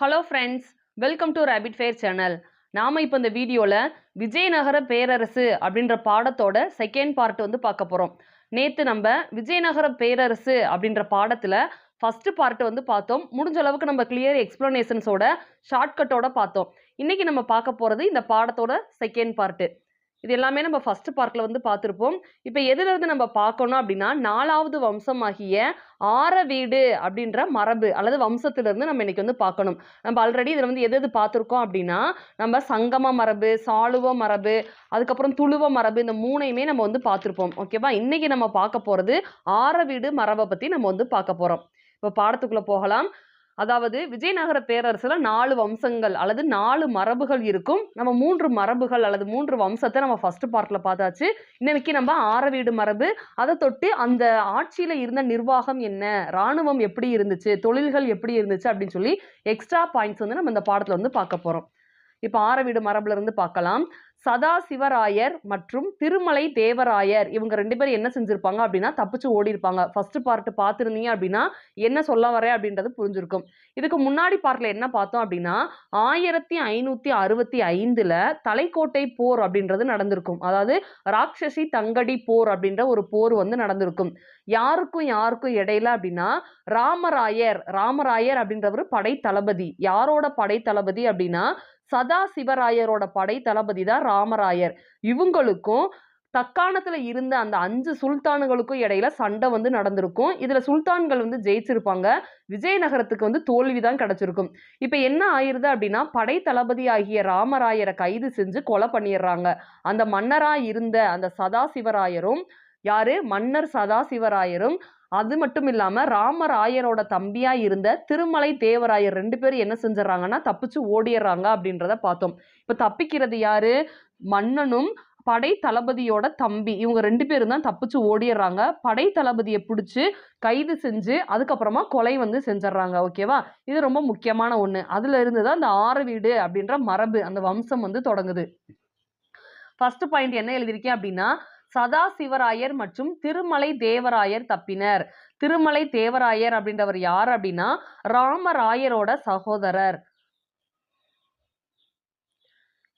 Hello friends welcome to rapid fire channel நாம் இப்போ இந்த வீடியோவில் விஜயநகர பேரரசு அப்படின்ற பாடத்தோட செகண்ட் பார்ட் வந்து பார்க்க போகிறோம் நேற்று நம்ம விஜயநகர பேரரசு அப்படின்ற பாடத்தில் ஃபஸ்ட்டு பார்ட் வந்து பார்த்தோம். முடிஞ்ச அளவுக்கு நம்ம கிளியர் எக்ஸ்ப்ளனேஷன்ஸோட ஷார்ட்கட்டோட பார்த்தோம். இன்றைக்கி நம்ம பார்க்க போகிறது இந்த பாடத்தோட செகண்ட் பார்ட்டு இது எல்லாமே நம்ம ஃபர்ஸ்ட் பார்க்கில் வந்து பார்த்துருப்போம். இப்போ எதுலேருந்து நம்ம பார்க்கணும் அப்படின்னா நாலாவது வம்சமாகிய ஆரவீடு அப்படின்ற மரபு அல்லது வம்சத்திலிருந்து நம்ம இன்றைக்கி வந்து பார்க்கணும். நம்ம ஆல்ரெடி இதில் வந்து எது எது பார்த்துருக்கோம் அப்படின்னா நம்ம சங்கம மரபு சாளுவ மரபு அதுக்கப்புறம் துளுவ மரபு இந்த மூணையுமே நம்ம வந்து பார்த்துருப்போம். ஓகேவா இன்றைக்கி நம்ம பார்க்க போகிறது ஆரவீடு மரபை பற்றி நம்ம வந்து பார்க்க போகிறோம் இப்போ பாடத்துக்குள்ளே போகலாம். அதாவது விஜயநகர பேரரசுல நாலு வம்சங்கள் அல்லது நாலு மரபுகள் இருக்கும். நம்ம மூன்று மரபுகள் அல்லது மூன்று வம்சத்தை நம்ம ஃபர்ஸ்ட் பார்ட்ல பார்த்தாச்சு. இன்னைக்கு நம்ம ஆரவீடு மரபு அதை தொட்டு அந்த ஆட்சியில இருந்த நிர்வாகம் என்ன ராணுவம் எப்படி இருந்துச்சு தொழில்கள் எப்படி இருந்துச்சு அப்படின்னு சொல்லி எக்ஸ்ட்ரா பாயிண்ட்ஸ் வந்து நம்ம இந்த பாடத்துல வந்து பார்க்க போறோம். இப்போ ஆரவீடு மரபுல இருந்து பார்க்கலாம். சதாசிவராயர் மற்றும் திருமலை தேவராயர் இவங்க ரெண்டு பேரும் என்ன செஞ்சிருப்பாங்க அப்படின்னா தப்பிச்சு ஓடி இருப்பாங்க ஃபர்ஸ்ட் பார்ட் பார்த்துருந்தீங்க அப்படின்னா என்ன சொல்ல வரேன் அப்படின்றது புரிஞ்சிருக்கும். இதுக்கு முன்னாடி பார்ட்ல என்ன பார்த்தோம் அப்படின்னா ஆயிரத்தி ஐநூத்தி அறுபத்தி ஐந்துல தலைக்கோட்டை போர் அப்படின்றது நடந்திருக்கும். அதாவது ராட்சசி தங்கடி போர் அப்படின்ற ஒரு போர் வந்து நடந்திருக்கும். யாருக்கும் யாருக்கும் இடையில அப்படின்னா ராமராயர் ராமராயர் அப்படின்றவர் படை தளபதி யாரோட படை தளபதி அப்படின்னா சதா சிவராயரோட படை தளபதி தான் ராமராயர். இவங்களுக்கும் தக்காணத்துல இருந்த அந்த அஞ்சு சுல்தானுகளுக்கும் இடையில சண்டை வந்து நடந்திருக்கும். இதுல சுல்தான்கள் வந்து ஜெயிச்சிருப்பாங்க. விஜயநகரத்துக்கு வந்து தோல்வி தான் கிடைச்சிருக்கும். இப்ப என்ன ஆயிருது அப்படின்னா படை தளபதி ஆகிய ராமராயரை கைது செஞ்சு கொலை பண்ணிடுறாங்க. அந்த மன்னரா இருந்த அந்த சதாசிவராயரும் யாரு? மன்னர் சதாசிவராயரும் அது மட்டும் இல்லாமல் ராமராயரோட தம்பியா இருந்த திருமலை தேவராயர் ரெண்டு பேரும் என்ன செஞ்சிடறாங்கன்னா தப்பிச்சு ஓடிடுறாங்க அப்படின்றத பார்த்தோம். இப்போ தப்பிக்கிறது யாரு? மன்னனும் படை தளபதியோட தம்பி. இவங்க ரெண்டு பேரும் தான் தப்பிச்சு ஓடிடுறாங்க. படை தளபதியை பிடிச்சி கைது செஞ்சு அதுக்கப்புறமா கொலை வந்து செஞ்சிடறாங்க. ஓகேவா இது ரொம்ப முக்கியமான ஒன்று அதுல இருந்து தான் அந்த ஆரவீடு அப்படின்ற மரபு அந்த வம்சம் வந்து தொடங்குது. ஃபர்ஸ்ட் பாயிண்ட் என்ன எழுதியிருக்கேன் அப்படின்னா சதாசிவராயர் மற்றும் திருமலை தேவராயர் தப்பினர். திருமலை தேவராயர் அப்படின்றவர் யார் அப்படின்னா ராமராயரோட சகோதரர்.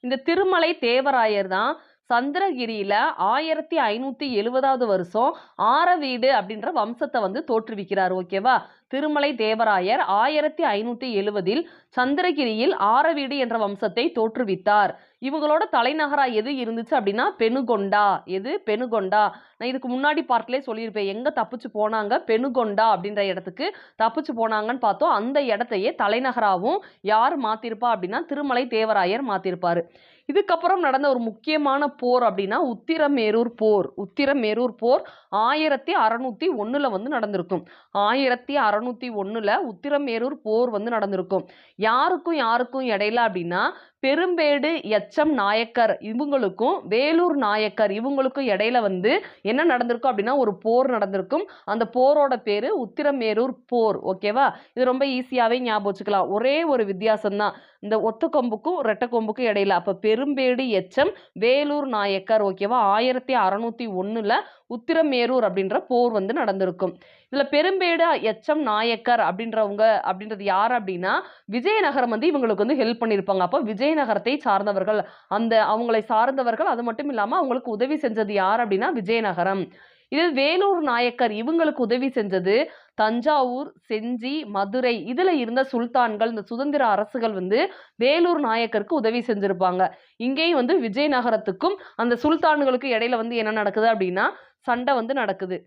இந்த திருமலை தேவராயர் தான் சந்திரகிரியில ஆயிரத்தி ஐநூத்தி எழுபதாவது வருஷம் ஆரவீடு அப்படின்ற வம்சத்தை வந்து தோற்றுவிக்கிறார் ஓகேவா? திருமலை தேவராயர் ஆயிரத்தி ஐநூத்தி எழுவதில் சந்திரகிரியில் ஆரவீடு என்ற வம்சத்தை தோற்றுவித்தார். இவங்களோட தலைநகரா எது இருந்துச்சு அப்படின்னா பெனுகொண்டா எது? பெனுகொண்டா நான் இதுக்கு முன்னாடி பார்ட்லேயே சொல்லியிருப்பேன். எங்க தப்பிச்சு போனாங்க? பெனுகொண்டா அப்படின்ற இடத்துக்கு தப்பிச்சு போனாங்கன்னு பார்த்தோம். அந்த இடத்தையே தலைநகராவும் யார் மாத்திருப்பா அப்படின்னா திருமலை தேவராயர் மாத்திருப்பாரு. இதுக்கப்புறம் நடந்த ஒரு முக்கியமான போர் அப்படின்னா உத்திரமேரூர் போர். உத்திரமேரூர் போர் ஆயிரத்தி அறநூத்தி ஒன்றில் வந்து நடந்திருக்கும். ஆயிரத்தி அறநூத்தி ஒண்ணுல உத்திரமேரூர் போர் வந்து நடந்திருக்கும். யாருக்கும் யாருக்கும் இடையில அப்படின்னா பெரும்பேடு எச்சம் நாயக்கர். இவங்களுக்கும் வேலூர் நாயக்கர் இவங்களுக்கும் இடையில வந்து என்ன நடந்திருக்கும் அப்படின்னா ஒரு போர் நடந்திருக்கும். அந்த போரோட பேரு உத்திரமேரூர் போர். ஓகேவா இது ரொம்ப ஈஸியாவே ஞாபகம் வச்சுக்கலாம். ஒரே ஒரு வித்தியாசம் தான் இந்த ஒத்த கொம்புக்கும் ரெட்ட கொம்புக்கும் இடையில. அப்ப பெரும்பேடு எச்சம் வேலூர் நாயக்கர். ஓகேவா ஆயிரத்தி அறநூத்தி ஒண்ணுல உத்திரமேரூர் அப்படின்ற போர் வந்து நடந்திருக்கும். இதுல பெரும்பேடு எச்சம் நாயக்கர் அப்படின்றவங்க அப்படின்றது யார் அப்படின்னா விஜயநகரம் வந்து இவங்களுக்கு வந்து ஹெல்ப் பண்ணியிருப்பாங்க அப்போ விஜயநகரத்தை சார்ந்தவர்கள். அந்த அவங்களை சார்ந்தவர்கள் அது மட்டும் இல்லாமல் அவங்களுக்கு உதவி செஞ்சது யார் அப்படின்னா விஜயநகரம். இது வேலூர் நாயக்கர் இவங்களுக்கு உதவி செஞ்சது தஞ்சாவூர் செஞ்சி மதுரை இதில் இருந்த சுல்தான்கள் இந்த சுதந்திர அரசுகள் வந்து வேலூர் நாயக்கருக்கு உதவி செஞ்சுருப்பாங்க. இங்கேயும் வந்து விஜயநகரத்துக்கும் அந்த சுல்தான்களுக்கும் இடையில வந்து என்ன நடக்குது அப்படின்னா சண்டை வந்து நடக்குது.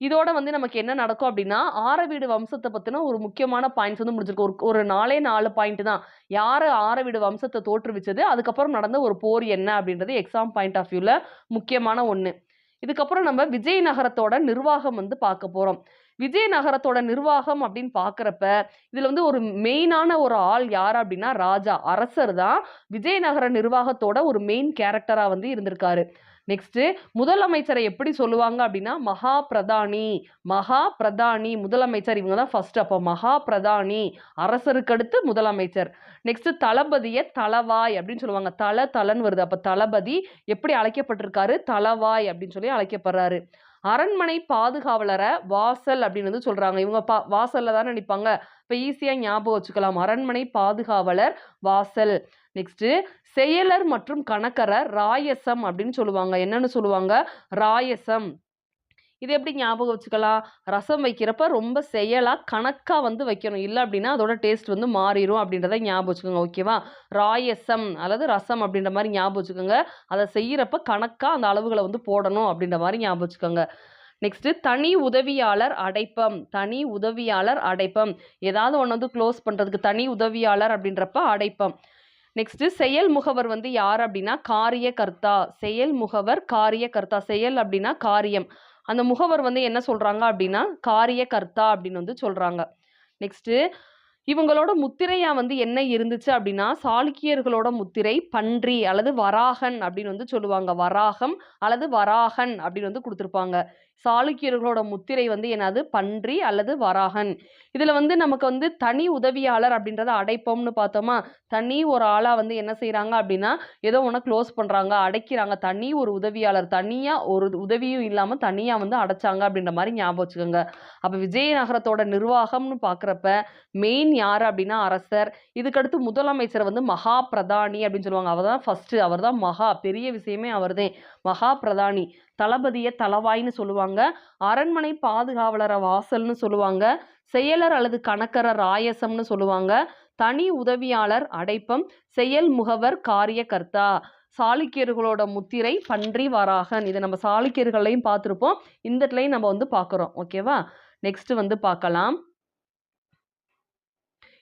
இதோட வந்து நமக்கு என்ன நடக்கும் அப்படின்னா ஆரவீடு வம்சத்தை பத்தின ஒரு முக்கியமான பாயிண்ட்ஸ் வந்து முடிஞ்சிருக்கு. ஒரு ஒரு நாலே நாலு பாயிண்ட் தான். யாரு ஆரவீடு வம்சத்தை தோற்றுவிச்சது? அதுக்கப்புறம் நடந்த ஒரு போர் என்ன அப்படின்றது எக்ஸாம் பாயிண்ட் ஆஃப் வியூல முக்கியமான ஒண்ணு. இதுக்கப்புறம் நம்ம விஜயநகரத்தோட நிர்வாகம் வந்து பார்க்க போறோம். விஜயநகரத்தோட நிர்வாகம் அப்படின்னு பார்க்குறப்ப இதுல வந்து ஒரு மெயினான ஒரு ஆள் யார் அப்படின்னா ராஜா. அரசர் தான் விஜயநகர நிர்வாகத்தோட ஒரு மெயின் கேரக்டரா வந்து இருந்திருக்காரு. நெக்ஸ்ட் முதலமைச்சரை எப்படி சொல்லுவாங்க அப்படின்னா மகா பிரதானி மகா பிரதானி முதலமைச்சர் இவங்க தான் ஃபர்ஸ்ட் அப்போ மகா பிரதானி அரசருக்கு அடுத்து முதலமைச்சர் நெக்ஸ்ட் தளபதியை தளவாய் அப்படின்னு சொல்லுவாங்க. தல தலன் வருது. அப்போ தளபதி எப்படி அழைக்கப்பட்டிருக்காரு? தளவாய் அப்படின்னு சொல்லி அழைக்கப்படுறாரு. அரண்மனை பாதுகாவலரை வாசல் அப்படின்னு வந்து சொல்கிறாங்க இவங்க பா வாசலில் தானே நிற்பாங்க இப்போ ஈஸியாக ஞாபகம் வச்சுக்கலாம். அரண்மனை பாதுகாவலர் வாசல். நெக்ஸ்ட்டு செயலர் மற்றும் கணக்கரை ராயசம் அப்படின்னு சொல்லுவாங்க. என்னன்னு சொல்லுவாங்க? ராயசம். இது எப்படி ஞாபகம் வச்சுக்கலாம்? ரசம் வைக்கிறப்ப ரொம்ப செயலாக கணக்காக வந்து வைக்கணும். இல்லை அப்படின்னா அதோட டேஸ்ட் வந்து மாறிடும் அப்படின்றத ஞாபகம் வச்சுக்கோங்க ஓகேவா ராயசம் அல்லது ரசம் அப்படின்ற மாதிரி ஞாபகம் வச்சுக்கோங்க. அதை செய்கிறப்ப கணக்காக அந்த அளவுகளை வந்து போடணும் அப்படின்ற மாதிரி ஞாபகம் வச்சுக்கோங்க. நெக்ஸ்ட்டு தனி உதவியாளர் அடைப்பம். தனி உதவியாளர் அடைப்பம். ஏதாவது ஒன்று வந்து க்ளோஸ் பண்ணுறதுக்கு தனி உதவியாளர் அப்படின்றப்ப அடைப்பம். நெக்ஸ்ட்டு செயல் முகவர் வந்து யார் அப்படின்னா காரியகர்த்தா. செயல் முகவர் காரிய கர்த்தா செயல் அப்படின்னா காரியம். அந்த முகவர் வந்து என்ன சொல்கிறாங்க அப்படின்னா காரியகர்த்தா அப்படின்னு வந்து சொல்கிறாங்க நெக்ஸ்ட்டு இவங்களோட முத்திரையா வந்து என்ன இருந்துச்சு அப்படின்னா சாளுக்கியர்களோட முத்திரை பன்றி அல்லது வராகன் அப்படின்னு வந்து சொல்லுவாங்க. வராகம் அல்லது வராகன் அப்படின்னு வந்து கொடுத்துருப்பாங்க. சாளுக்கியர்களோட முத்திரை வந்து என்னது? பன்றி அல்லது வராகன். இதில் வந்து நமக்கு வந்து தனி உதவியாளர் அப்படின்றத அடைப்போம்னு பார்த்தோமா? தனி ஒரு ஆளாக வந்து என்ன செய்கிறாங்க அப்படின்னா ஏதோ ஒன்று க்ளோஸ் பண்ணுறாங்க அடைக்கிறாங்க. தனி ஒரு உதவியாளர் தனியாக ஒரு உதவியும் இல்லாமல் தனியாக வந்து அடைச்சாங்க அப்படின்ற மாதிரி ஞாபகம் வச்சுக்கோங்க. அப்போ விஜயநகரத்தோட நிர்வாகம்னு பார்க்குறப்ப மெயின் யார் அப்படின்னா அரசர். இதுக்கடுத்து முதலமைச்சர் வந்து மகா பிரதானி அப்படின்னு சொல்லுவாங்க. அவர் தான் ஃபஸ்ட்டு அவர் தான் மகா. பெரிய விஷயமே அவர்தான் மகா பிரதானி தளபதியை தளவாய்னு சொல்லுவாங்க. அரண்மனை பாதுகாவலரை வாசல்னு சொல்லுவாங்க. செயலர் அல்லது கணக்கர ராயசம்னு சொல்லுவாங்க. தனி உதவியாளர் அடைப்பம். செயல் முகவர் காரியகர்த்தா. சாளுக்கியர்களோட முத்திரை பன்றி வராகன். இதை நம்ம சாளுக்கியர்களையும் பார்த்துருப்போம். இந்த இடத்துலையும் நம்ம வந்து பார்க்குறோம். ஓகேவா? நெக்ஸ்ட் வந்து பார்க்கலாம்.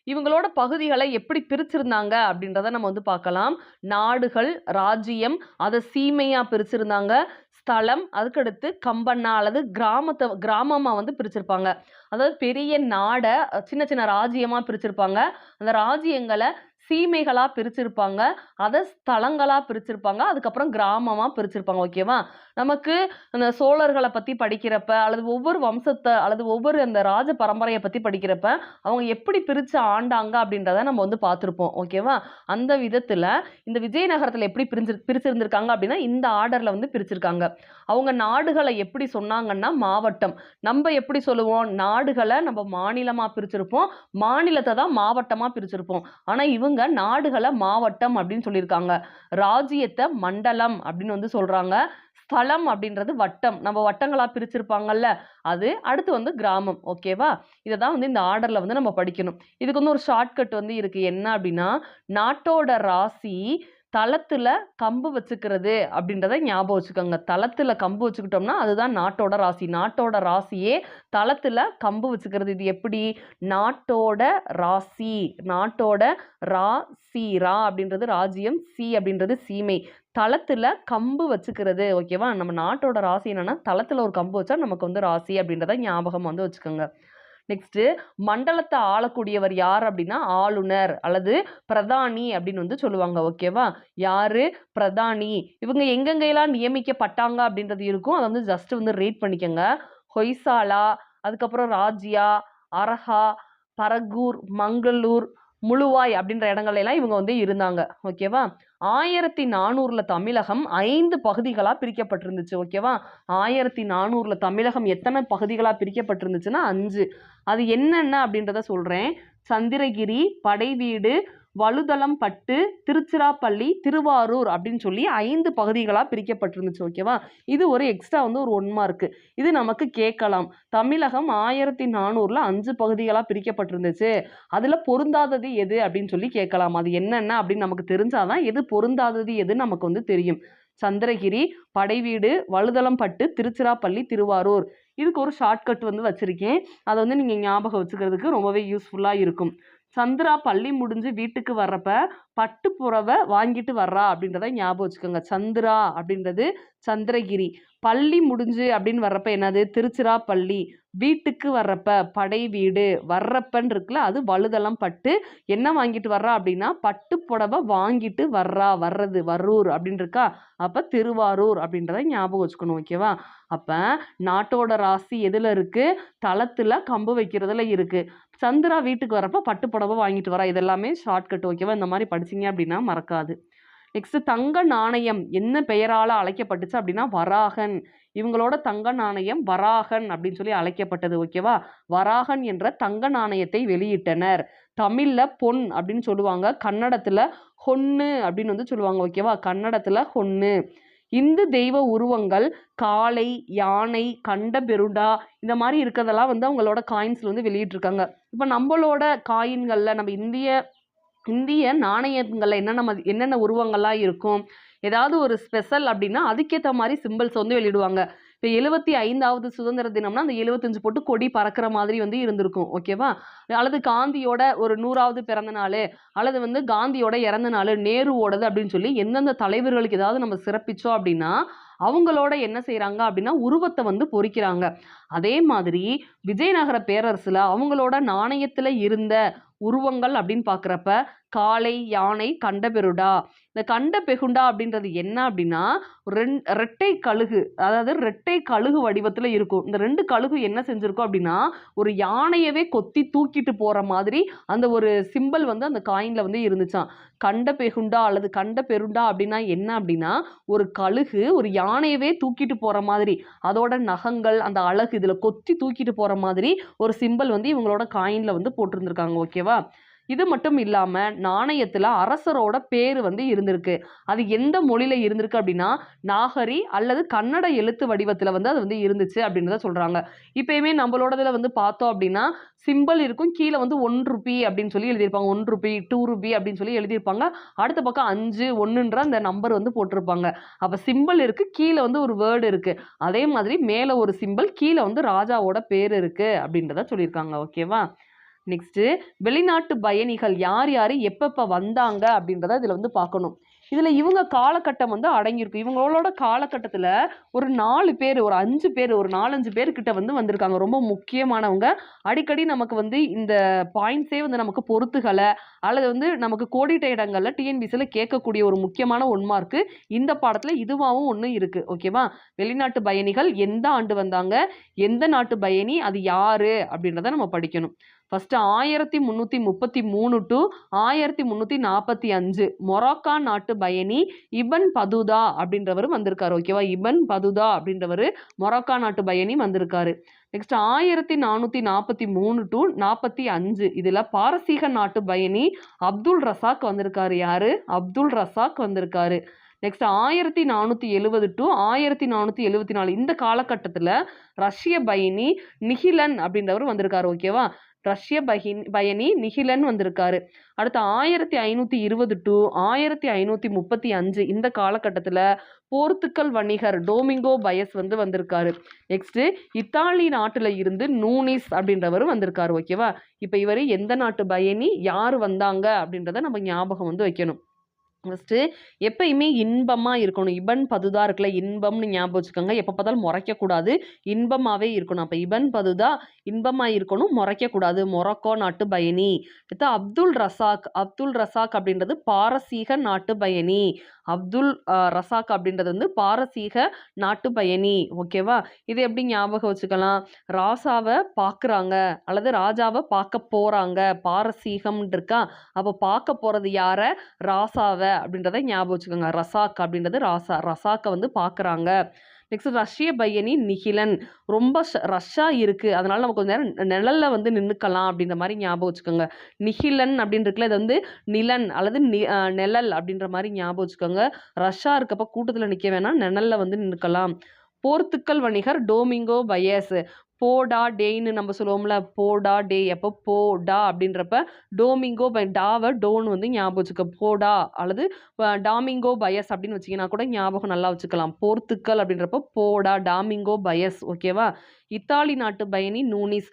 இவங்களோட பகுதிகளை எப்படி பிரிச்சிருந்தாங்க அப்படின்றத நம்ம வந்து பார்க்கலாம். நாடுகள் ராஜ்யம் அதை சீமையாக பிரிச்சிருந்தாங்க. ஸ்தலம் அதுக்கடுத்து கம்பண்ணா அல்லது கிராமத்தை கிராமமாக வந்து பிரிச்சிருப்பாங்க. அதாவது பெரிய நாடை சின்ன சின்ன ராஜ்யமாக பிரிச்சிருப்பாங்க. அந்த ராஜ்யங்களை சீமைகளாக பிரிச்சிருப்பாங்க. அதை ஸ்தலங்களாக பிரிச்சிருப்பாங்க. அதுக்கப்புறம் கிராமமாக பிரிச்சிருப்பாங்க. ஓகேவா நமக்கு அந்த சோழர்களை பற்றி படிக்கிறப்ப அல்லது ஒவ்வொரு வம்சத்தை அல்லது ஒவ்வொரு அந்த ராஜ பரம்பரையை பற்றி படிக்கிறப்ப அவங்க எப்படி பிரித்து ஆண்டாங்க அப்படின்றத நம்ம வந்து பார்த்துருப்போம். ஓகேவா அந்த விதத்தில் இந்த விஜயநகரத்தில் எப்படி பிரிஞ்சு பிரிச்சிருந்திருக்காங்க அப்படின்னா இந்த ஆர்டரில் வந்து பிரிச்சிருக்காங்க. அவங்க நாடுகளை எப்படி சொன்னாங்கன்னா மாவட்டம். நம்ம எப்படி சொல்லுவோம்? நாடுகளை நம்ம மாநிலமாக பிரிச்சிருப்போம். மாநிலத்தை தான் மாவட்டமாக பிரிச்சிருப்போம். ஆனால் இவங்க நாடுகளை மாவட்டம் அப்படின்னு சொல்லியிருக்காங்க. ராஜ்யத்தை மண்டலம் அப்படின்னு வந்து சொல்கிறாங்க ஸ்தலம் அப்படின்றது வட்டம். நம்ம வட்டங்களாக பிரிச்சிருப்பாங்கல்ல அது அடுத்து வந்து கிராமம். ஓகேவா இதை தான் வந்து இந்த ஆர்டரில் வந்து நம்ம படிக்கணும். இதுக்கு வந்து ஒரு ஷார்ட்கட் வந்து இருக்குது என்ன அப்படின்னா நாட்டோட ராசி தளத்தில் கம்பு வச்சுக்கிறது அப்படின்றத ஞாபகம் வச்சுக்கோங்க. தளத்தில் கம்பு வச்சுக்கிட்டோம்னா அதுதான் நாட்டோட ராசி. நாட்டோட ராசியே தளத்தில் கம்பு வச்சுக்கிறது. இது எப்படி? நாட்டோட ராசி. நாட்டோட ராசி ரா அப்படின்றது ராஜ்யம் சி அப்படின்றது சீமை. தளத்தில் கம்பு வச்சுக்கிறது ஓகேவா? நம்ம நாட்டோட ராசி என்னென்னா தளத்தில் ஒரு கம்பு வச்சா நமக்கு வந்து ராசி அப்படின்றத ஞாபகம் வந்து வச்சுக்கோங்க. நெக்ஸ்ட்டு மண்டலத்தை ஆளக்கூடியவர் யார் அப்படின்னா ஆளுநர் அல்லது பிரதானி அப்படின்னு வந்து சொல்லுவாங்க ஓகேவா யாரு? பிரதானி. இவங்க எங்கெங்கெல்லாம் நியமிக்கப்பட்டாங்க அப்படின்றது இருக்கும். அதை வந்து ஜஸ்ட் வந்து ரீட் பண்ணிக்கோங்க. ஹொய்சாலா அதுக்கப்புறம் ராஜ்யா அரஹா பரகூர் மங்களூர் முழுவாய் அப்படின்ற இடங்கள்ல எல்லாம் இவங்க வந்து இருந்தாங்க ஓகேவா ஆயிரத்தி நானூறுல தமிழகம் ஐந்து பகுதிகளாக பிரிக்கப்பட்டிருந்துச்சு ஓகேவா ஆயிரத்தி நானூறுல தமிழகம் எத்தனை பகுதிகளாக பிரிக்கப்பட்டிருந்துச்சுன்னா அஞ்சு. அது என்னென்ன அப்படின்றத சொல்கிறேன் சந்திரகிரி படைவீடு வலுதளம் பட்டு திருச்சிராப்பள்ளி திருவாரூர் அப்படின்னு சொல்லி ஐந்து பகுதிகளாக பிரிக்கப்பட்டிருந்துச்சு ஓகேவா இது ஒரு எக்ஸ்ட்ரா வந்து ஒரு ஒன் மார்க்கு இது நமக்கு கேட்கலாம். தமிழகம் ஆயிரத்தி நானூறில் அஞ்சு பகுதிகளாக பிரிக்கப்பட்டிருந்துச்சு. அதில் பொருந்தாதது எது அப்படின்னு சொல்லி கேட்கலாம். அது என்னென்ன அப்படின்னு நமக்கு தெரிஞ்சாதான் எது பொருந்தாதது எது நமக்கு வந்து தெரியும். சந்திரகிரி படைவீடு வழுதளம் பட்டு திருச்சிராப்பள்ளி திருவாரூர். இதுக்கு ஒரு ஷார்ட்கட் வந்து வச்சுருக்கேன். அதை வந்து நீங்கள் ஞாபகம் வச்சுக்கிறதுக்கு ரொம்பவே யூஸ்ஃபுல்லாக இருக்கும். சந்திரா பள்ளி முடிஞ்சு வீட்டுக்கு வர்றப்ப பட்டு புடவை வாங்கிட்டு வர்றா அப்படின்றத ஞாபகம் வச்சுக்கோங்க. சந்திரா அப்படின்றது சந்திரகிரி. பள்ளி முடிஞ்சு அப்படின்னு வர்றப்ப என்னது? திருச்சிராப்பள்ளி. வீட்டுக்கு வர்றப்ப படை வீடு. வர்றப்பன்னு இருக்குல்ல அது வலுதளம் பட்டு என்ன வாங்கிட்டு வர்றா அப்படின்னா பட்டு புடவை வாங்கிட்டு வர்றா வர்றது வரூர் அப்படின்னு இருக்கா அப்போ திருவாரூர் அப்படின்றத ஞாபகம் வச்சுக்கணும் ஓகேவா? அப்போ நாட்டோட ராசி எதில் இருக்குது தளத்தில் கம்பு வைக்கிறதுல இருக்குது சந்திரா வீட்டுக்கு வரப்போ பட்டு புடவை வாங்கிட்டு வரா. இதெல்லாமே ஷார்ட்கட் ஓகேவா இந்த மாதிரி படிச்சீங்க அப்படின்னா மறக்காது. நெக்ஸ்ட் தங்க நாணயம். என்ன பெயரால் அழைக்கப்பட்டுச்சு அப்படின்னா வராகன். இவங்களோட தங்க நாணயம் வராகன் அப்படின்னு சொல்லி அழைக்கப்பட்டது ஓகேவா வராகன் என்ற தங்க நாணயத்தை வெளியிட்டனர். தமிழில் பொன் அப்படின்னு சொல்லுவாங்க. கன்னடத்தில் ஹொன்னு அப்படின்னு வந்து சொல்லுவாங்க ஓகேவா கன்னடத்தில் ஹொன்னு. இந்து தெய்வ உருவங்கள் காளை யானை கண்ட பெருண்டா இந்த மாதிரி இருக்கிறதெல்லாம் வந்து அவங்களோட காயின்ஸ்ல வந்து வெளியிட்டிருக்காங்க. இப்போ நம்மளோட காயின்களில் நம்ம இந்திய இந்திய நாணயங்களில் என்னென்ன என்னென்ன உருவங்கள்லாம் இருக்கும் ஏதாவது ஒரு ஸ்பெஷல் அப்படின்னா அதுக்கேற்ற மாதிரி சிம்பிள்ஸ் வந்து வெளியிடுவாங்க. எழுபத்தி ஐந்தாவது சுதந்திர தினம்னா அந்த எழுபத்தஞ்சு போட்டு கொடி பறக்கிற மாதிரி வந்து இருந்திருக்கும் ஓகேவா? அல்லது காந்தியோட ஒரு நூறாவது பிறந்த நாள் அல்லது வந்து காந்தியோட இறந்த நாள் நேருவோடது அப்படின்னு சொல்லி எந்தெந்த தலைவர்களுக்கு ஏதாவது நம்ம சிறப்பிச்சோம் அப்படின்னா அவங்களோட என்ன செய்கிறாங்க அப்படின்னா உருவத்தை வந்து பொறிக்கிறாங்க. அதே மாதிரி விஜயநகர பேரரசில் அவங்களோட நாணயத்தில் இருந்த உருவங்கள் அப்படின்னு பார்க்குறப்ப காளை யானை கண்டபெருடா. இந்த கண்ட பெகுண்டா அப்படின்றது என்ன அப்படின்னா ரெண் ரெட்டை கழுகு அதாவது ரெட்டை கழுகு வடிவத்தில் இருக்கும். இந்த ரெண்டு கழுகு என்ன செஞ்சுருக்கோம் அப்படின்னா ஒரு யானையவே கொத்தி தூக்கிட்டு போகிற மாதிரி அந்த ஒரு சிம்பல் வந்து அந்த காயினில் வந்து இருந்துச்சாம். கண்ட பெகுண்டா அல்லது கண்ட பெருண்டா அப்படின்னா என்ன அப்படின்னா ஒரு கழுகு ஒரு யானையவே தூக்கிட்டு போகிற மாதிரி அதோட நகங்கள் அந்த அழகு இதில் கொத்தி தூக்கிட்டு போகிற மாதிரி ஒரு சிம்பல் வந்து இவங்களோட காயினில் வந்து போட்டிருந்துருக்காங்க ஓகேவா இது மட்டும் இல்லாமல் நாணயத்தில் அரசரோட பேர் வந்து இருந்திருக்கு. அது எந்த மொழியில் இருந்திருக்கு அப்படின்னா நாகரி அல்லது கன்னட எழுத்து வடிவத்தில் வந்து அது வந்து இருந்துச்சு அப்படின்றத சொல்கிறாங்க இப்போயுமே நம்மளோடதில் வந்து பார்த்தோம் அப்படின்னா சிம்பிள் இருக்கும் கீழே வந்து ஒன் ருபி அப்படின்னு சொல்லி எழுதியிருப்பாங்க. ஒன் ருபி டூ ருபி அப்படின்னு சொல்லி எழுதியிருப்பாங்க. அடுத்த பக்கம் அஞ்சு ஒன்றுன்ற அந்த நம்பர் வந்து போட்டிருப்பாங்க. அப்போ சிம்பிள் இருக்குது கீழே வந்து ஒரு வேர்டு இருக்குது அதே மாதிரி மேலே ஒரு சிம்பிள் கீழே வந்து ராஜாவோட பேர் இருக்குது அப்படின்றத சொல்லியிருக்காங்க. ஓகேவா நெக்ஸ்ட்டு வெளிநாட்டு பயணிகள் யார் யார் எப்பப்போ வந்தாங்க அப்படின்றத இதில் வந்து பார்க்கணும். இதில் இவங்க காலகட்டம் வந்து அடங்கியிருக்கும் இவங்களோட காலகட்டத்தில் ஒரு நாலு பேர் ஒரு அஞ்சு பேர் ஒரு நாலஞ்சு பேர்கிட்ட வந்து வந்திருக்காங்க. ரொம்ப முக்கியமானவங்க. அடிக்கடி நமக்கு வந்து இந்த பாயிண்ட்ஸே வந்து நமக்கு பொறுத்துகளை அல்லது வந்து நமக்கு கோடிட்ட இடங்களில் டிஎன்பிசியில் கேட்கக்கூடிய ஒரு முக்கியமான ஒன் இருக்குது இந்த பாடத்தில் இதுவாகவும் ஒன்று இருக்குது ஓகேவா வெளிநாட்டு பயணிகள் எந்த ஆண்டு வந்தாங்க? எந்த நாட்டு பயணி? அது யார்? அப்படின்றத நம்ம படிக்கணும். ஃபஸ்ட்டு ஆயிரத்தி முந்நூற்றி முப்பத்தி மூணு டு ஆயிரத்தி முந்நூற்றி நாற்பத்தி அஞ்சு. மொராக்கா நாட்டு பயணி இபன் பதுதா அப்படின்றவர் வந்திருக்காரு ஓகேவா இபன் பதுதா அப்படின்றவர் மொராக்கா நாட்டு பயணி வந்திருக்காரு. நெக்ஸ்ட் ஆயிரத்தி நானூற்றி நாற்பத்தி மூணு டு நாற்பத்தி அஞ்சு. இதில் பாரசீக நாட்டு பயணி அப்துல் ரசாக் வந்திருக்காரு. யார்? அப்துல் ரசாக் வந்திருக்காரு. நெக்ஸ்ட் ஆயிரத்தி நானூற்றி எழுவது டு ஆயிரத்தி நானூற்றி எழுவத்தி நாலு. இந்த காலகட்டத்தில் ரஷ்ய பயணி நிகிலன் அப்படின்றவர் வந்திருக்காரு ஓகேவா ரஷ்ய பகின் பயணி நிகிலன் வந்திருக்காரு. அடுத்து ஆயிரத்தி ஐநூற்றி இருபது டு ஆயிரத்தி ஐநூற்றி முப்பத்தி அஞ்சு இந்த காலகட்டத்தில் போர்த்துக்கல் வணிகர் டோமிங்கோ பயஸ் வந்து வந்திருக்காரு. நெக்ஸ்ட்டு இத்தாலி நாட்டில் இருந்து நூனிஸ் அப்படின்றவர் வந்திருக்காரு ஓகேவா இப்போ இவர் எந்த நாட்டு பயணி யார் வந்தாங்க அப்படின்றத நம்ம ஞாபகம் வந்து வைக்கணும். ஃபஸ்ட்டு எப்பயுமே இன்பமாக இருக்கணும். இபன் பதுதா இருக்குல்ல இன்பம்னு ஞாபகம் வச்சுக்கோங்க. எப்போ பார்த்தாலும் முறைக்கக்கூடாது. இன்பமாகவே இருக்கணும். அப்போ இபன் பதுதா இன்பமாக இருக்கணும் முறைக்கக்கூடாது. மொரக்கோ நாட்டு பயணி. அடுத்து அப்துல் ரசாக். அப்துல் ரசாக் அப்படின்றது பாரசீக நாட்டு பயணி. அப்துல் ரசாக் அப்படின்றது வந்து பாரசீக நாட்டு பயணி. ஓகேவா இது எப்படி ஞாபகம் வச்சுக்கலாம்? ராசாவை பார்க்குறாங்க அல்லது ராஜாவை பார்க்க போகிறாங்க பாரசீகம் இருக்கா? அப்போ பார்க்க போகிறது யாரை? ராசாவை அப்படின்றத ஞாபகம் வச்சுக்கோங்க. ரசாக் அப்படின்றது ராசா ரசாக்கை வந்து பார்க்குறாங்க நெக்ஸ்ட் ரஷ்ய பயணி நிகிலன். ரொம்ப ரஷ்ஷாக இருக்குது அதனால நம்ம கொஞ்சம் நேரம் நிழல்ல வந்து நின்றுக்கலாம் அப்படின்ற மாதிரி ஞாபகம் வச்சுக்கோங்க. நிகிலன் அப்படின்றதுல இது வந்து நிலன் அல்லது நி நிழல் அப்படின்ற மாதிரி ஞாபகம் வச்சுக்கோங்க. ரஷ்ஷாக இருக்கப்ப கூட்டத்தில் நிற்க வேணாம் நிழல்ல வந்து நின்றுக்கலாம் போர்த்துக்கல் வணிகர் டோமிங்கோ பயஸ். போடா டேன்னு நம்ம சொல்லுவோம்ல போடா டே எப்போ போடா அப்படின்றப்ப டோமிங்கோ பை டாவை டோன்னு வந்து ஞாபகம் வச்சுக்க. போடா அல்லது டாமிங்கோ பயஸ் அப்படின்னு வச்சிங்கன்னா கூட ஞாபகம் நல்லா வச்சுக்கலாம். போர்த்துக்கல் அப்படின்றப்ப போடா டாமிங்கோ பயஸ். ஓகேவா இத்தாலி நாட்டு பயணி நூனிஸ்.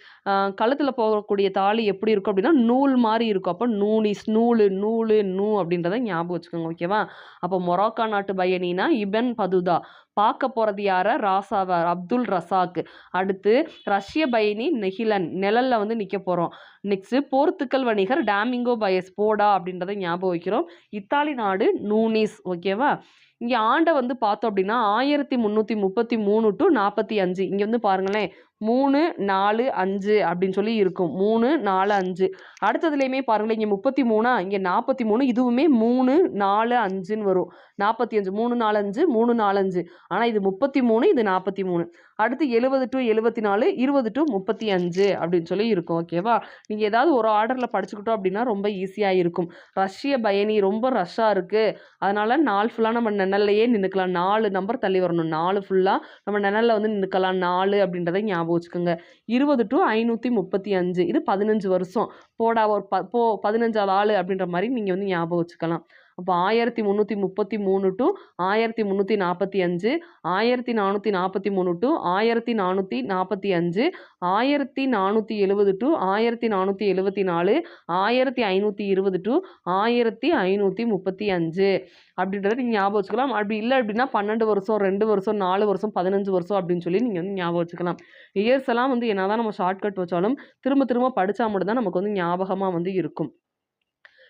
கழுத்தில் போகக்கூடிய தாலி எப்படி இருக்கும் அப்படின்னா நூல் மாதிரி இருக்கும். அப்போ நூனிஸ் நூலு நூலு நூ அப்படின்றத ஞாபகம் வச்சுக்கோங்க. ஓகேவா அப்போ மொராக்கா நாட்டு பயணினா இபன் பதுதா. பார்க்க போகிறது யார? ராசாவார் அப்துல் ரசாக்கு. அடுத்து ரஷ்ய பயணி நெகிலன் நிழலில் வந்து நிற்க போகிறோம் நெக்ஸ்ட் போர்த்துக்கல் வணிகர் டேமிங்கோ பயஸ் போடா அப்படின்றத ஞாபகம் வைக்கிறோம். இத்தாலி நாடு நூனிஸ் ஓகேவா இங்கே ஆண்டை வந்து பார்த்தோம் அப்படின்னா ஆயிரத்தி முந்நூற்றி முப்பத்தி மூணு டு நாற்பத்தி அஞ்சு. இங்கே வந்து பாருங்களேன் மூணு நாலு அஞ்சு அப்படின்னு சொல்லி இருக்கும். மூணு நாலு அஞ்சு. அடுத்ததுலேயுமே பாருங்களேன் இங்கே முப்பத்தி மூணா இங்கே நாற்பத்தி மூணு இதுவுமே மூணு நாலு அஞ்சுன்னு வரும். நாற்பத்தி அஞ்சு மூணு நாலு அஞ்சு மூணு நாலு அஞ்சு. ஆனால் இது முப்பத்தி மூணு இது நாற்பத்தி மூணு அடுத்து எழுபது டு எழுபத்தி நாலு இருபது டு முப்பத்தி அஞ்சு அப்படின்னு சொல்லி இருக்கும் ஓகேவா நீங்கள் ஏதாவது ஒரு ஆர்டரில் படிச்சுக்கிட்டோம் அப்படின்னா ரொம்ப ஈஸியாக இருக்கும். ரஷ்ய பயணி ரொம்ப ரஷ்ஷாக இருக்குது அதனால் நாலு ஃபுல்லாக நம்ம நிழல்லையே நின்றுக்கலாம் நாலு நம்பர் தள்ளி வரணும். நாலு ஃபுல்லாக நம்ம நிழலில் வந்து நின்றுக்கலாம் நாலு அப்படின்றத ஞாபகம் வச்சுக்கோங்க. இருபது டு ஐநூற்றி முப்பத்தி அஞ்சு இது பதினஞ்சு வருஷம். போடா ஒரு ப போ பதினஞ்சாவது ஆள் அப்படின்ற மாதிரி நீங்கள் வந்து ஞாபகம் வச்சுக்கலாம். அப்போ ஆயிரத்தி முந்நூற்றி முப்பத்தி மூணு டு ஆயிரத்தி முந்நூற்றி நாற்பத்தி அஞ்சு ஆயிரத்தி நானூற்றி நாற்பத்தி மூணு டு ஆயிரத்தி நானூற்றி நாற்பத்தி அஞ்சு ஆயிரத்தி நானூற்றி எழுபது டு ஆயிரத்தி நானூற்றி எழுபத்தி நாலு ஆயிரத்தி ஐநூற்றி இருபது டு ஆயிரத்தி ஐநூற்றி முப்பத்தி அஞ்சு. அப்படின்றத நீங்கள் ஞாபகம் வச்சுக்கலாம். அப்படி இல்லை அப்படின்னா பன்னெண்டு வருஷம் ரெண்டு வருஷம் நாலு வருஷம் பதினஞ்சு வருஷம் அப்படின்னு சொல்லி நீங்கள் வந்து ஞாபகம் வச்சுக்கலாம். இயர்ஸ் எல்லாம் வந்து என்ன தான் நம்ம ஷார்ட்கட் வச்சாலும் திரும்ப திரும்ப படித்தா மட்டும்தான் நமக்கு வந்து ஞாபகமாக வந்து இருக்கும்.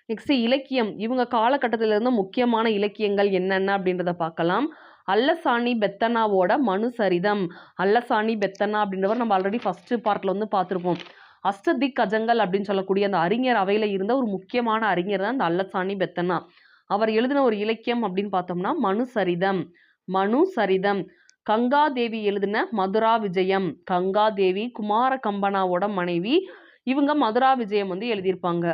நெக்ஸ்ட் இலக்கியம். இவங்க காலகட்டத்தில் இருந்த முக்கியமான இலக்கியங்கள் என்னென்ன அப்படின்றத பார்க்கலாம். அல்லசாணி பெத்தனாவோட மனு சரிதம் அல்லசாணி பெத்தனா அப்படின்றவர் நம்ம ஆல்ரெடி ஃபஸ்ட்டு பார்ட்டில் வந்து பார்த்துருப்போம். அஷ்டதிக் அஜங்கள் அப்படின்னு சொல்லக்கூடிய அந்த அறிஞர் அவையில் இருந்த ஒரு முக்கியமான அறிஞர் தான் அந்த அல்லசாணி பெத்தனா. அவர் எழுதின ஒரு இலக்கியம் அப்படின்னு பார்த்தோம்னா மனு சரிதம் மனு சரிதம் கங்காதேவி எழுதின மதுரா விஜயம். கங்காதேவி குமார கம்பனாவோட மனைவி. இவங்க மதுரா விஜயம் வந்து எழுதியிருப்பாங்க.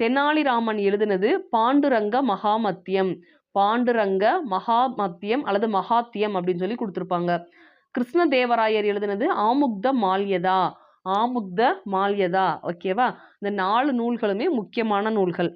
தெனாலிராமன் எழுதினது பாண்டுரங்க மகாமத்தியம். பாண்டுரங்க மகாமத்தியம் அல்லது மகாத்தியம் அப்படின்னு சொல்லி கொடுத்துருப்பாங்க. கிருஷ்ணதேவராயர் எழுதினது ஆமுக்த மால்யதா. ஆமுக்த மால்யதா. ஓகேவா இந்த நாலு நூல்களுமே முக்கியமான நூல்கள்.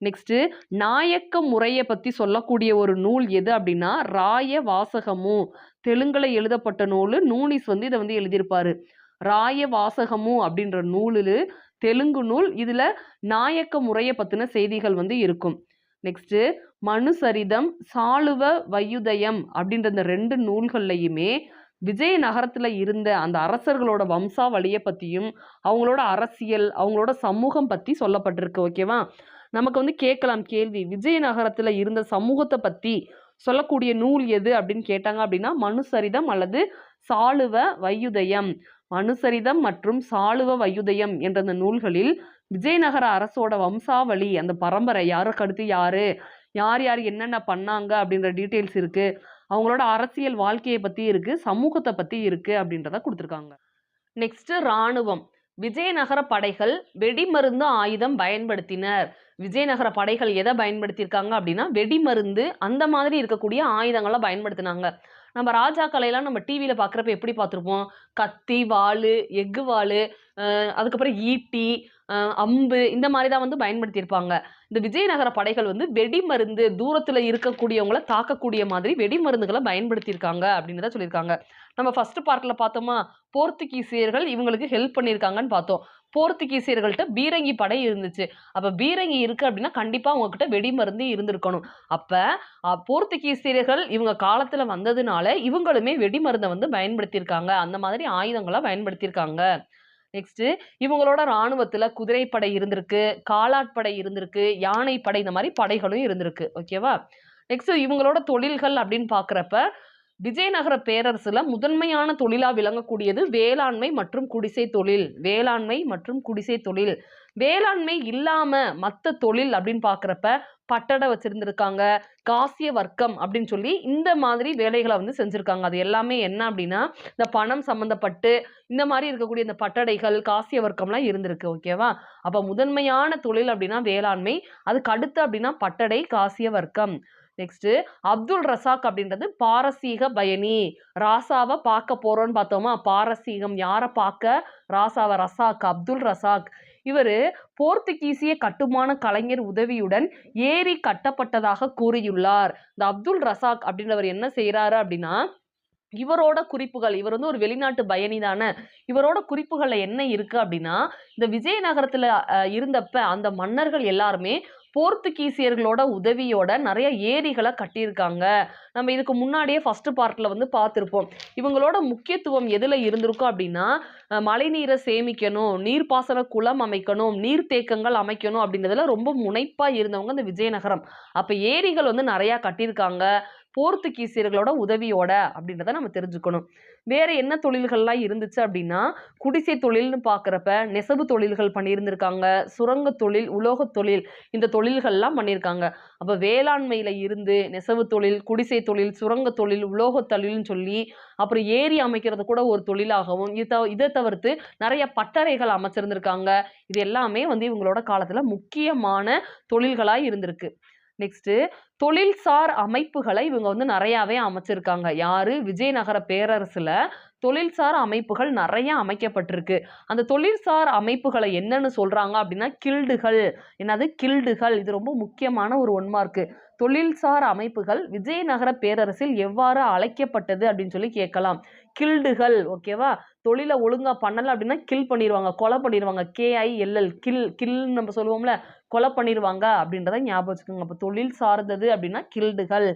நெக்ஸ்ட்டு நாயக்க முறையை பற்றி சொல்லக்கூடிய ஒரு நூல் எது அப்படின்னா ராய வாசகமு. தெலுங்கில் எழுதப்பட்ட நூல் நூனிஸ் வந்து இதை வந்து எழுதியிருப்பார். ராய வாசகமு அப்படின்ற நூலில் தெலுங்கு நூல் இதில் நாயக்க முறையை பற்றின செய்திகள் வந்து இருக்கும். நெக்ஸ்ட்டு மனுசரிதம் சாளுவ வையுதயம் அப்படின்ற இந்த ரெண்டு நூல்கள்லையுமே விஜயநகரத்தில் இருந்த அந்த அரசர்களோட வம்சாவளியை பற்றியும் அவங்களோட அரசியல் அவங்களோட சமூகம் பற்றி சொல்லப்பட்டிருக்கு ஓகேவா நமக்கு வந்து கேட்கலாம் கேள்வி. விஜயநகரத்தில் இருந்த சமூகத்தை பற்றி சொல்லக்கூடிய நூல் எது அப்படின்னு கேட்டாங்க அப்படின்னா மனுசரிதம் அல்லது சாளுவ வையுதயம். அனுசரிதம் மற்றும் சாளுவ வயுதயம் என்ற அந்த நூல்களில் விஜயநகர அரசோட வம்சாவளி அந்த பரம்பரை யாருக்கு அடுத்து யாரு? யார் யார் என்னென்ன பண்ணாங்க அப்படின்ற டீட்டெயில்ஸ் இருக்கு. அவங்களோட அரசியல் வாழ்க்கையை பற்றி இருக்கு சமூகத்தை பற்றி இருக்கு அப்படின்றத கொடுத்துருக்காங்க. நெக்ஸ்ட் இராணுவம். விஜயநகர படைகள் வெடிமருந்து ஆயுதம் பயன்படுத்தினர். விஜயநகர படைகள் எதை பயன்படுத்தியிருக்காங்க அப்படின்னா வெடிமருந்து அந்த மாதிரி இருக்கக்கூடிய ஆயுதங்களை பயன்படுத்தினாங்க. நம்ம ராஜா கலையெல்லாம் நம்ம டிவியில் பார்க்குறப்ப எப்படி பார்த்துருப்போம் கத்தி வாள் எஃகு வாள் அதுக்கப்புறம் ஈட்டி அம்பு இந்த மாதிரி தான் வந்து பயன்படுத்தியிருப்பாங்க. இந்த விஜயநகர படைகள் வந்து வெடி மருந்து தூரத்தில் இருக்கக்கூடியவங்கள தாக்கக்கூடிய மாதிரி வெடி மருந்துகளை பயன்படுத்தியிருக்காங்க அப்படின்னு தான் சொல்லியிருக்காங்க. நம்ம ஃபர்ஸ்ட் பார்ட்டில் பார்த்தோமா? போர்த்துகீசியர்கள் இவங்களுக்கு ஹெல்ப் பண்ணியிருக்காங்கன்னு பார்த்தோம். போர்த்துகீசியர்கள்ட்ட பீரங்கி படை இருந்துச்சு. அப்போ பீரங்கி இருக்குது அப்படின்னா கண்டிப்பாக அவங்கக்கிட்ட வெடி மருந்து இருந்திருக்கணும். அப்போ போர்த்துகீசியர்கள் இவங்க காலத்தில் வந்ததுனால இவங்களுமே வெடிமருந்தை வந்து பயன்படுத்தியிருக்காங்க. அந்த மாதிரி ஆயுதங்களை பயன்படுத்தியிருக்காங்க. நெக்ஸ்ட்டு இவங்களோட இராணுவத்தில் குதிரைப்படை இருந்திருக்கு காலாட்படை இருந்திருக்கு யானைப்படை இந்த மாதிரி படைகளும் இருந்திருக்கு. ஓகேவா நெக்ஸ்ட் இவங்களோட தொழில்கள் அப்படின்னு பார்க்குறப்ப விஜயநகர பேரரசுல முதன்மையான தொழிலா விளங்கக்கூடியது வேளாண்மை மற்றும் குடிசை தொழில். வேளாண்மை மற்றும் குடிசை தொழில். வேளாண்மை இல்லாம மற்ற தொழில் அப்படின்னு பார்க்குறப்ப பட்டடை வச்சிருந்திருக்காங்க காசிய வர்க்கம் அப்படின்னு சொல்லி இந்த மாதிரி வேலைகளை வந்து செஞ்சுருக்காங்க. அது எல்லாமே என்ன அப்படின்னா இந்த பணம் சம்மந்தப்பட்டு இந்த மாதிரி இருக்கக்கூடிய இந்த பட்டடைகள் காசிய வர்க்கம்லாம் இருந்திருக்கு ஓகேவா அப்போ முதன்மையான தொழில் அப்படின்னா வேளாண்மை அதுக்கு அடுத்து அப்படின்னா பட்டடை காசிய வர்க்கம். நெக்ஸ்ட் அப்துல் ரசாக் அப்படின்றது பாரசீக பயணி. ராசாவை பார்க்க போறோம்னு பார்த்தோமா? பாரசீகம். யாரை பார்க்க? ராசாவை ரசாக் அப்துல் ரசாக். இவர் போர்த்துகீசிய கட்டுமான கலைஞர் உதவியுடன் ஏரி கட்டப்பட்டதாக கூறியுள்ளார். இந்த அப்துல் ரசாக் அப்படின்றவர் என்ன செய்கிறாரு அப்படின்னா இவரோட குறிப்புகள் இவர் வந்து ஒரு வெளிநாட்டு பயணி தானே. இவரோட குறிப்புகளில் என்ன இருக்குது அப்படின்னா இந்த விஜயநகரத்தில் இருந்தப்ப அந்த மன்னர்கள் எல்லாருமே போர்த்துகீசியர்களோட உதவியோட நிறைய ஏரிகளை கட்டியிருக்காங்க. நம்ம இதுக்கு முன்னாடியே ஃபர்ஸ்ட் பார்ட்டில் வந்து பார்த்துருப்போம். இவங்களோட முக்கியத்துவம் எதில் இருந்திருக்கும் அப்படின்னா மழைநீரை சேமிக்கணும் நீர்ப்பாசன குளம் அமைக்கணும் நீர்த்தேக்கங்கள் அமைக்கணும் அப்படின்றதுல ரொம்ப முனைப்பாக இருந்தவங்க இந்த விஜயநகரம். அப்போ ஏரிகள் வந்து நிறையா கட்டியிருக்காங்க. போர்த்துகீசியர்களோட உதவியோட அப்படின்றத நம்ம தெரிஞ்சுக்கணும். வேறு என்ன தொழில்கள்லாம் இருந்துச்சு அப்படின்னா குடிசை தொழில்னு பார்க்குறப்ப நெசவு தொழில்கள் பண்ணியிருந்திருக்காங்க சுரங்க தொழில் உலோக தொழில் இந்த தொழில்கள்லாம் பண்ணியிருக்காங்க. அப்போ வேளாண்மையில் இருந்து நெசவு தொழில் குடிசை தொழில் சுரங்க தொழில் உலோக தொழில்னு சொல்லி அப்புறம் ஏரி அமைக்கிறது கூட ஒரு தொழிலாகவும் இது இதை தவிர்த்து நிறைய பட்டறைகள் அமைச்சிருந்திருக்காங்க. இது எல்லாமே வந்து இவங்களோட காலத்தில் முக்கியமான தொழில்களாக இருந்திருக்கு. நெக்ஸ்ட்டு தொழில்சார் அமைப்புகளை இவங்க வந்து நிறையாவே அமைச்சிருக்காங்க. யாரு? விஜயநகர பேரரசில் தொழில்சார் அமைப்புகள் நிறைய அமைக்கப்பட்டிருக்கு. அந்த தொழில்சார் அமைப்புகளை என்னன்னு சொல்றாங்க அப்படின்னா கில்டுகள். என்னது? கில்டுகள். இது ரொம்ப முக்கியமான ஒரு ஒன்மார்க்கு தொழில்சார் அமைப்புகள் விஜயநகர பேரரசில் எவ்வாறு அழைக்கப்பட்டது அப்படின்னு சொல்லி கேட்கலாம். கில்டுகள் ஓகேவா தொழிலை ஒழுங்காக பண்ணலை அப்படின்னா கில் பண்ணிடுவாங்க கொலை பண்ணிடுவாங்க கேஐஎல்எல் கில் கில்னு நம்ம சொல்லுவோம்ல கொலை பண்ணிடுவாங்க அப்படின்றத ஞாபகம் வச்சுக்கோங்க. அப்போ தொழில் சார்ந்தது அப்படின்னா கில்டுகள்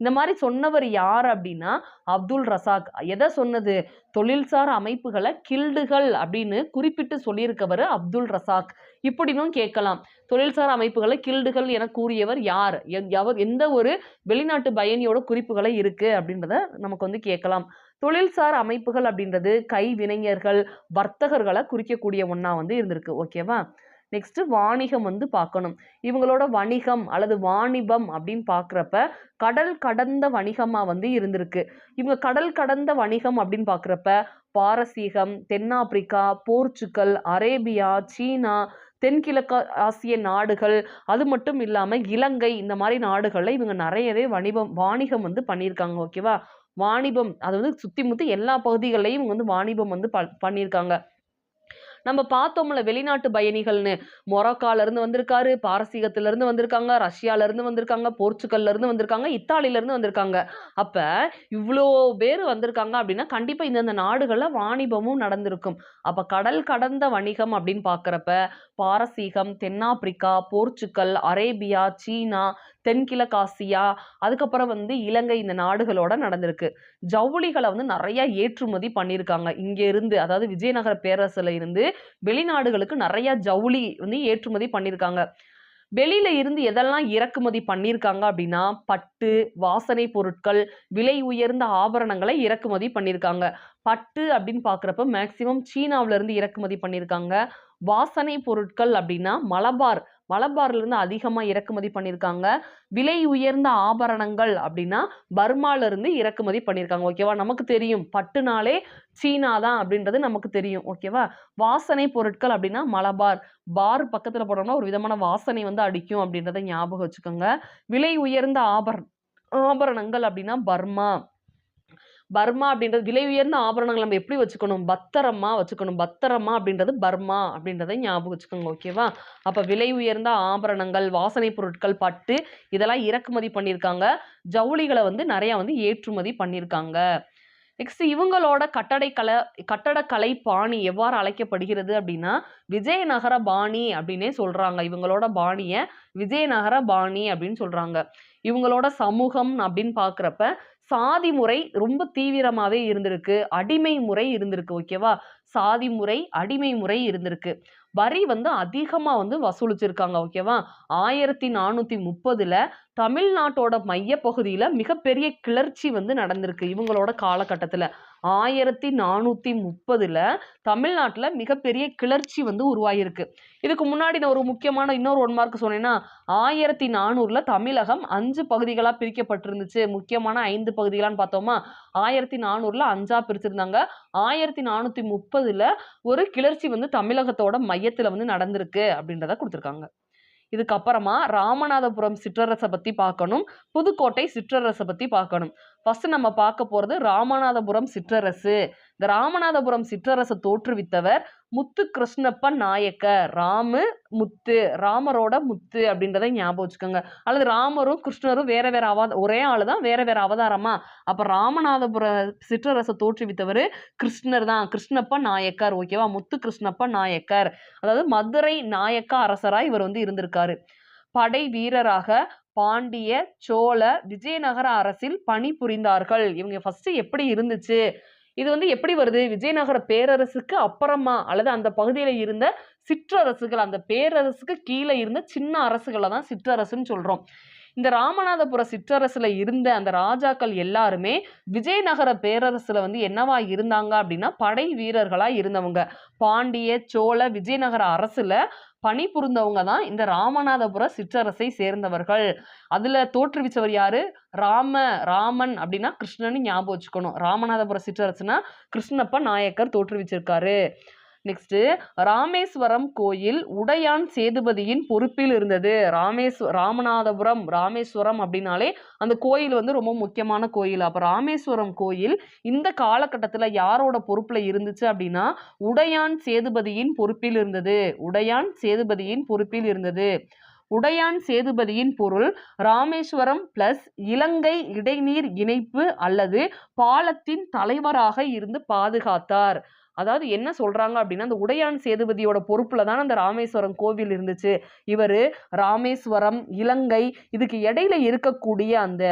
இந்த மாதிரி சொன்னவர் யார் அப்படின்னா அப்துல் ரசாக். எதை சொன்னது? தொழில்சார் அமைப்புகளை கில்டுகள் அப்படின்னு குறிப்பிட்டு சொல்லியிருக்கவர் அப்துல் ரசாக். இப்படினும் கேட்கலாம். தொழில்சார் அமைப்புகளை கில்டுகள் என கூறியவர் யார்? எவர் எந்த ஒரு வெளிநாட்டு பயணியோட குறிப்புகளை இருக்கு அப்படின்றத நமக்கு வந்து கேட்கலாம். தொழில்சார் அமைப்புகள் அப்படின்றது கைவினைஞர்கள் வர்த்தகர்களை குறிக்கக்கூடிய ஒன்றா வந்து இருந்திருக்கு. ஓகேவா? நெக்ஸ்ட் வாணிகம் வந்து பார்க்கணும். இவங்களோட வணிகம் அல்லது வாணிபம் அப்படின்னு பார்க்குறப்ப கடல் கடந்த வணிகமாக வந்து இருந்திருக்கு. இவங்க கடல் கடந்த வணிகம் அப்படின்னு பார்க்குறப்ப பாரசீகம் தென்னாப்பிரிக்கா போர்ச்சுக்கல் அரேபியா சீனா தென்கிழக்கு ஆசிய நாடுகள் அது மட்டும் இல்லாமல் இலங்கை இந்த மாதிரி நாடுகளில் இவங்க நிறையவே வணிபம் வாணிகம் வந்து பண்ணியிருக்காங்க ஓகேவா வாணிபம் அது வந்து சுற்றி முற்றி எல்லா பகுதிகளையும் இவங்க வந்து வாணிபம் வந்து ப பண்ணியிருக்காங்க. நம்ம பார்த்தோம்ல வெளிநாட்டு பயணிகள்னு. மொரோக்கால இருந்து வந்திருக்காரு பாரசீகத்திலேருந்து வந்திருக்காங்க ரஷ்யால இருந்து வந்திருக்காங்க போர்ச்சுகல்ல இருந்து வந்திருக்காங்க இத்தாலியில இருந்து வந்திருக்காங்க. அப்போ இவ்வளோ பேர் வந்திருக்காங்க அப்படின்னா கண்டிப்பாக இந்தந்த நாடுகளில் வாணிபமும் நடந்திருக்கும். அப்போ கடல் கடந்த வணிகம் அப்படின்னு பார்க்குறப்ப பாரசீகம் தென்னாப்பிரிக்கா போர்ச்சுகல் அரேபியா சீனா தென்கிழக்காசியா அதுக்கப்புறம் வந்து இலங்கை இந்த நாடுகளோட நடந்திருக்கு. ஜவுளிகளை வந்து நிறைய ஏற்றுமதி பண்ணியிருக்காங்க. இங்கே இருந்து அதாவது விஜயநகர பேரரசுல இருந்து வெளிநாடுகளுக்கு நிறைய ஜவுளி வந்து ஏற்றுமதி பண்ணியிருக்காங்க. வெளியில இருந்து எதெல்லாம் இறக்குமதி பண்ணியிருக்காங்க அப்படின்னா பட்டு வாசனை பொருட்கள் விலை உயர்ந்த ஆபரணங்களை இறக்குமதி பண்ணியிருக்காங்க. பட்டு அப்படின்னு பார்க்குறப்ப மேக்சிமம் சீனாவுல இருந்து இறக்குமதி பண்ணியிருக்காங்க. வாசனை பொருட்கள் அப்படின்னா மலபார் மலபார்லேருந்து அதிகமாக இறக்குமதி பண்ணியிருக்காங்க விலை உயர்ந்த ஆபரணங்கள் அப்படின்னா பர்மாலேருந்து இறக்குமதி பண்ணியிருக்காங்க ஓகேவா? நமக்கு தெரியும். பட்டுனாலே சீனா தான் அப்படின்றது நமக்கு தெரியும். ஓகேவா? வாசனை பொருட்கள் அப்படின்னா மலபார். பார் பக்கத்தில் போனோம்னா ஒரு விதமான வாசனை வந்து அடிக்கும் அப்படின்றத ஞாபகம் வச்சுக்கோங்க. விலை உயர்ந்த ஆபர ஆபரணங்கள் அப்படின்னா பர்மா. பர்மா அப்படின்றது விலை உயர்ந்த ஆபரணங்கள் நம்ம எப்படி வச்சுக்கணும்? பத்திரமா வச்சுக்கணும். பத்திரமா அப்படின்றது பர்மா அப்படின்றத ஞாபகம் வச்சுக்கோங்க ஓகேவா அப்போ விலை உயர்ந்த ஆபரணங்கள் வாசனை பொருட்கள் பட்டு இதெல்லாம் இறக்குமதி பண்ணியிருக்காங்க. ஜவுளிகளை வந்து நிறையா வந்து ஏற்றுமதி பண்ணியிருக்காங்க. நெக்ஸ்ட் இவங்களோட கட்டடக்கலை கட்டடக்கலை பாணி எவ்வாறு அழைக்கப்படுகிறது அப்படின்னா விஜயநகர பாணி அப்படின்னே சொல்றாங்க. இவங்களோட பாணியை விஜயநகர பாணி அப்படின்னு சொல்றாங்க. இவங்களோட சமூகம் அப்படின்னு பார்க்குறப்ப சாதி முறை ரொம்ப தீவிரமாவே இருந்திருக்கு. அடிமை முறை இருந்திருக்கு ஓகேவா சாதி முறை அடிமை முறை இருந்திருக்கு. வரி வந்து அதிகமாக வந்து வசூலிச்சிருக்காங்க ஓகேவா ஆயிரத்தி நானூற்றி முப்பதில் தமிழ்நாட்டோட மையப்பகுதியில் மிகப்பெரிய கிளர்ச்சி வந்து நடந்திருக்கு இவங்களோட காலகட்டத்தில். ஆயிரத்தி நானூத்தி முப்பதுல தமிழ்நாட்டுல மிகப்பெரிய கிளர்ச்சி வந்து உருவாகியிருக்கு இதுக்கு முன்னாடி நான் ஒரு முக்கியமான இன்னொரு ஒன் மார்க் சொன்னேன்னா ஆயிரத்தி நானூறுல தமிழகம் அஞ்சு பகுதிகளா பிரிக்கப்பட்டிருந்துச்சு. முக்கியமான ஐந்து பகுதிகளான்னு பார்த்தோமா? ஆயிரத்தி நானூறுல அஞ்சா பிரிச்சிருந்தாங்க. ஆயிரத்தி நானூத்தி முப்பதுல ஒரு கிளர்ச்சி வந்து தமிழகத்தோட மையத்துல வந்து நடந்திருக்கு அப்படின்றத கொடுத்துருக்காங்க. இதுக்கப்புறமா ராமநாதபுரம் சிற்றரசை பத்தி பார்க்கணும் புதுக்கோட்டை சிற்றரசை பத்தி பார்க்கணும். ஃபஸ்ட்டு நம்ம பார்க்க போகிறது ராமநாதபுரம் சிற்றரசு. இந்த ராமநாதபுரம் சிற்றரசை தோற்றுவித்தவர் முத்து கிருஷ்ணப்ப நாயக்கர். ராமு முத்து ராமரோட முத்து அப்படின்றத ஞாபகம் வச்சுக்கோங்க. அல்லது ராமரும் கிருஷ்ணரும் வேற வேற அவ ஒரே ஆள் தான் வேற வேற அவதாரமா? அப்போ ராமநாதபுர சிற்றரசை தோற்றுவித்தவர் கிருஷ்ணர் தான். கிருஷ்ணப்ப நாயக்கர் ஓகேவா முத்து கிருஷ்ணப்ப நாயக்கர். அதாவது மதுரை நாயக்க அரசராக இவர் வந்து இருந்திருக்காரு. படை வீரராக பாண்டிய சோழ விஜயநகர அரசில் பணி புரிந்தார்கள். இவங்க ஃபர்ஸ்ட் எப்படி இருந்துச்சு? இது வந்து எப்படி வருது? விஜயநகர பேரரசுக்கு அப்புறமா அல்லது அந்த பகுதியில் இருந்த சிற்றரசுகள் அந்த பேரரசுக்கு கீழே இருந்த சின்ன அரசுகளை தான் சிற்றரசுன்னு சொல்கிறோம் இந்த ராமநாதபுர சிற்றரசுல இருந்த அந்த ராஜாக்கள் எல்லாருமே விஜயநகர பேரரசுல வந்து என்னவா இருந்தாங்க அப்படின்னா படை வீரர்களா இருந்தவங்க. பாண்டிய சோழ விஜயநகர அரசுல பணிபுரிந்தவங்க தான் இந்த ராமநாதபுர சிற்றரசை சேர்ந்தவர்கள். அதுல தோற்றுவிச்சவர் யாரு? ராம ராமன் அப்படின்னா கிருஷ்ணன் ஞாபகம் வச்சுக்கணும். ராமநாதபுர சிற்றரசுனா கிருஷ்ணப்ப நாயக்கர் தோற்றுவிச்சிருக்காரு. நெக்ஸ்ட் ராமேஸ்வரம் கோயில் உடையான் சேதுபதியின் பொறுப்பில் இருந்தது. ராமேஸ்வ ராமநாதபுரம் ராமேஸ்வரம் அப்படின்னாலே அந்த கோயில் வந்து ரொம்ப முக்கியமான கோயில். அப்போ ராமேஸ்வரம் கோயில் இந்த காலகட்டத்தில் யாரோட பொறுப்பில் இருந்துச்சு அப்படின்னா உடையான் சேதுபதியின் பொறுப்பில் இருந்தது. உடையான் சேதுபதியின் பொறுப்பில் இருந்தது. உடையான் சேதுபதியின் பொருள் ராமேஸ்வரம் பிளஸ் இலங்கை இடைநீர் இணைப்பு அல்லது பாலத்தின் தலைவராக இருந்து பாதுகாத்தார். அதாவது என்ன சொல்கிறாங்க அப்படின்னா அந்த உடையான் சேதுபதியோட பொறுப்பில் தான் அந்த ராமேஸ்வரம் கோவில் இருந்துச்சு. இவர் ராமேஸ்வரம் இலங்கை இதுக்கு இடையில இருக்கக்கூடிய அந்த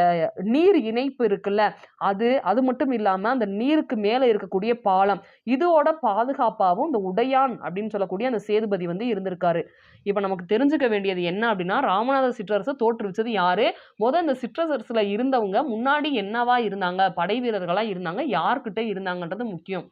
நீர் இணைப்பு இருக்குல்ல அது அது மட்டும் இல்லாமல் அந்த நீருக்கு மேலே இருக்கக்கூடிய பாலம் இதோட பாதுகாப்பாகவும் இந்த உடையான் அப்படின்னு சொல்லக்கூடிய அந்த சேதுபதி வந்து இருந்திருக்காரு. இப்போ நமக்கு தெரிஞ்சுக்க வேண்டியது என்ன அப்படின்னா ராமநாத சிற்றரசு தோற்றுவிச்சது யாரு? முதல் இந்த சிற்றரசில் இருந்தவங்க முன்னாடி என்னவா இருந்தாங்க? படை வீரர்களாக இருந்தாங்க? யார்கிட்ட இருந்தாங்கன்றது முக்கியம்.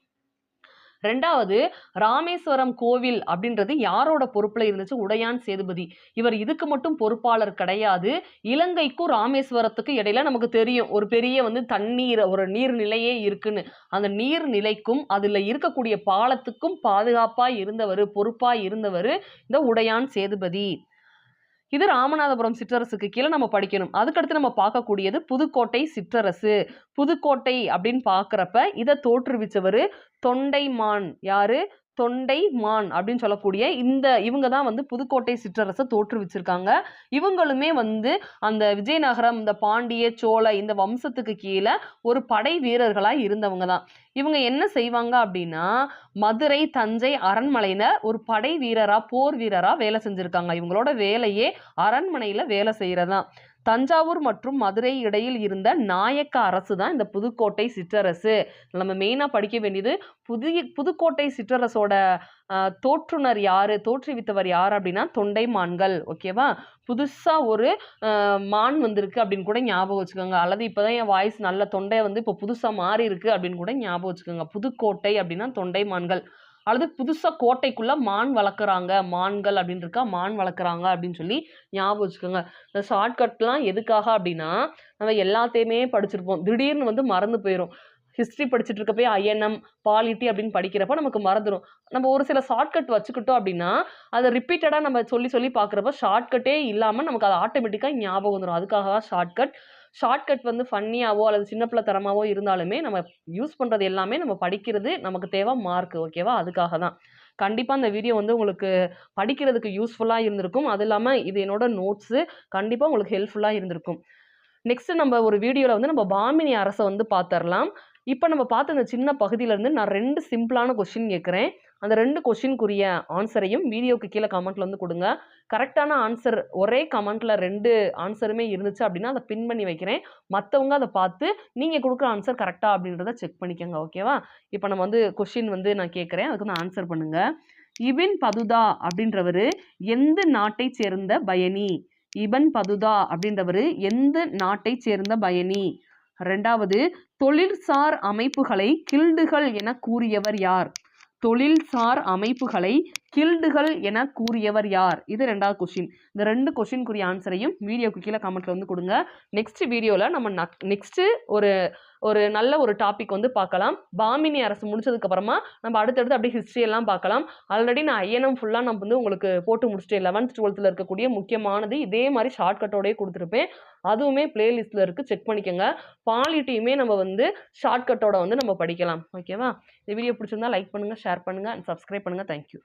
ரெண்டாவது ராமேஸ்வரம் கோவில் அப்படின்றது யாரோட பொறுப்புல இருந்துச்சு? உடையான் சேதுபதி. இவர் இதுக்கு மட்டும் பொறுப்பாளர் கிடையாது. இலங்கைக்கும் ராமேஸ்வரத்துக்கும் இடையில நமக்கு தெரியும். ஒரு பெரிய வந்து தண்ணீர் ஒரு நீர்நிலையே இருக்குன்னு. அந்த நீர்நிலைக்கும் அதுல இருக்கக்கூடிய பாலத்துக்கும் பாதுகாப்பா இருந்தவர் பொறுப்பா இருந்தவர் இந்த உடையான் சேதுபதி. இது ராமநாதபுரம் சிற்றரசுக்கு கீழே நம்ம படிக்கணும். அதுக்கடுத்து நம்ம பார்க்கக்கூடியது புதுக்கோட்டை சிற்றரசு. புதுக்கோட்டை அப்படின்னு பார்க்குறப்ப இதை தோற்றுவிச்சவர் தொண்டைமான் யாரு? தொண்டை மான் அப்படின்னு சொல்லக்கூடிய இந்த இவங்க தான் வந்து புதுக்கோட்டை சிற்றரசை தோற்றுவிச்சிருக்காங்க. இவங்களுமே வந்து அந்த விஜயநகரம் இந்த பாண்டிய சோழ இந்த வம்சத்துக்கு கீழே ஒரு படை வீரர்களாக இருந்தவங்க தான். இவங்க என்ன செய்வாங்க அப்படின்னா மதுரை தஞ்சை அரண்மனையில் ஒரு படை வீரராக போர் வீரராக வேலை செஞ்சுருக்காங்க. இவங்களோட வேலையே அரண்மனையில் வேலை செய்கிறதான் தஞ்சாவூர் மற்றும் மதுரை இடையில் இருந்த நாயக்க அரசு தான் இந்த புதுக்கோட்டை சிற்றரசு. நம்ம மெயினாக படிக்க வேண்டியது புதிய புதுக்கோட்டை சிற்றரசோட தோற்றுனர் யாரு? தோற்றுவித்தவர் யார் அப்படின்னா தொண்டை மான்கள் ஓகேவா புதுசாக ஒரு மான் வந்திருக்கு அப்படின்னு கூட ஞாபகம் வச்சுக்கோங்க. அல்லது இப்போதான் என் வாய்ஸ் நல்ல தொண்டை வந்து இப்போ புதுசாக மாறி இருக்கு அப்படின்னு கூட ஞாபகம் வச்சுக்கோங்க. புதுக்கோட்டை அப்படின்னா தொண்டை மான்கள். அல்லது புதுசாக கோட்டைக்குள்ள மான் வளர்க்குறாங்க. மான்கள் அப்படின்னு இருக்கா மான் வளர்க்குறாங்க அப்படின்னு சொல்லி ஞாபகம் வச்சுக்கோங்க. இந்த ஷார்ட்கட்லாம் எதுக்காக அப்படின்னா நம்ம எல்லாத்தையுமே படிச்சிருப்போம். திடீர்னு வந்து மறந்து போயிடும் ஹிஸ்ட்ரி படிச்சுட்டு இருக்கப்பே ஐஎன்எம் பாலிட்டி அப்படின்னு படிக்கிறப்ப நமக்கு மறந்துடும் நம்ம ஒரு சில ஷார்ட்கட் வச்சுக்கிட்டோம் அப்படின்னா அதை ரிப்பீட்டடாக நம்ம சொல்லி சொல்லி பார்க்குறப்ப ஷார்ட்கட்டே இல்லாமல் நமக்கு அது ஆட்டோமேட்டிக்காக ஞாபகம் வந்துடும் அதுக்காக ஷார்ட்கட் ஷார்ட்கட் வந்து ஃபன்னியாவோ அல்லது சின்ன பிள்ளை தரமாவோ இருந்தாலுமே நம்ம யூஸ் பண்ணுறது எல்லாமே நம்ம படிக்கிறது நமக்கு தேவை மார்க் ஓகேவா அதுக்காக தான். கண்டிப்பாக அந்த வீடியோ வந்து உங்களுக்கு படிக்கிறதுக்கு யூஸ்ஃபுல்லாக இருந்திருக்கும். அது இல்லாமல் இது என்னோட நோட்ஸு கண்டிப்பாக உங்களுக்கு ஹெல்ப்ஃபுல்லாக இருந்திருக்கும். நெக்ஸ்ட் நம்ம ஒரு வீடியோவில் வந்து நம்ம பாமினி அரசை வந்து பார்த்துடலாம் இப்போ நம்ம பார்த்த இந்த சின்ன பகுதியிலேருந்து நான் ரெண்டு சிம்பிளான கொஷின் கேட்குறேன் அந்த ரெண்டு கொஷினுக்குரிய ஆன்சரையும் வீடியோக்கு கீழே கமெண்ட்டில் வந்து கொடுங்க. கரெக்டான ஆன்சர் ஒரே கமெண்ட்டில் ரெண்டு ஆன்சருமே இருந்துச்சு அப்படின்னா அதை பின் பண்ணி வைக்கிறேன். மற்றவங்க அதை பார்த்து நீங்கள் கொடுக்குற ஆன்சர் கரெக்டாக அப்படின்றத செக் பண்ணிக்கோங்க ஓகேவா இப்போ நம்ம வந்து கொஷின் வந்து நான் கேட்குறேன். அதுக்கு வந்து ஆன்சர் பண்ணுங்கள் இபின் பதுதா அப்படின்றவர் எந்த நாட்டை சேர்ந்த பயணி? இபன் பதுதா அப்படின்றவர் எந்த நாட்டை சேர்ந்த பயணி? ரெண்டாவது தொழில்சார் அமைப்புகளை கில்டுகள் என கூறியவர் யார்? தொழில்சார் அமைப்புகளை கில்டுகள் என கூறியவர் யார்? இது ரெண்டாவது கொஷின் இந்த ரெண்டு கொஷினுக்குரிய ஆன்சரையும் வீடியோக்கு கீழே கமெண்ட்ல வந்து கொடுங்க. நெக்ஸ்ட் வீடியோவில் நம்ம நெக்ஸ்ட்டு ஒரு ஒரு நல்ல ஒரு டாபிக் வந்து பார்க்கலாம். பாமினி அரசு முடிச்சதுக்கப்புறமா நம்ம அடுத்தடுத்து அப்படியே ஹிஸ்ட்ரி எல்லாம் பார்க்கலாம். ஆல்ரெடி நான் ஐஎன்எம் ஃபுல்லாக நம்ம வந்து உங்களுக்கு போட்டு முடிச்சிட்டேன் லெவன்த் டுவெல்த்தில் இருக்கக்கூடிய முக்கியமானது இதே மாதிரி ஷார்ட்கட்டோடய கொடுத்துருப்பேன். அதுவுமே பிளேலிஸ்ட்டில் இருக்குது செக் பண்ணிக்கோங்க. பாலிட்டியுமே நம்ம வந்து ஷார்ட்கட்டோட வந்து நம்ம படிக்கலாம். ஓகேவா இந்த வீடியோ பிடிச்சிருந்தா லைக் பண்ணுங்கள் ஷேர் பண்ணுங்கள் அண்ட் சப்ஸ்கிரைப் பண்ணுங்கள் தேங்க்யூ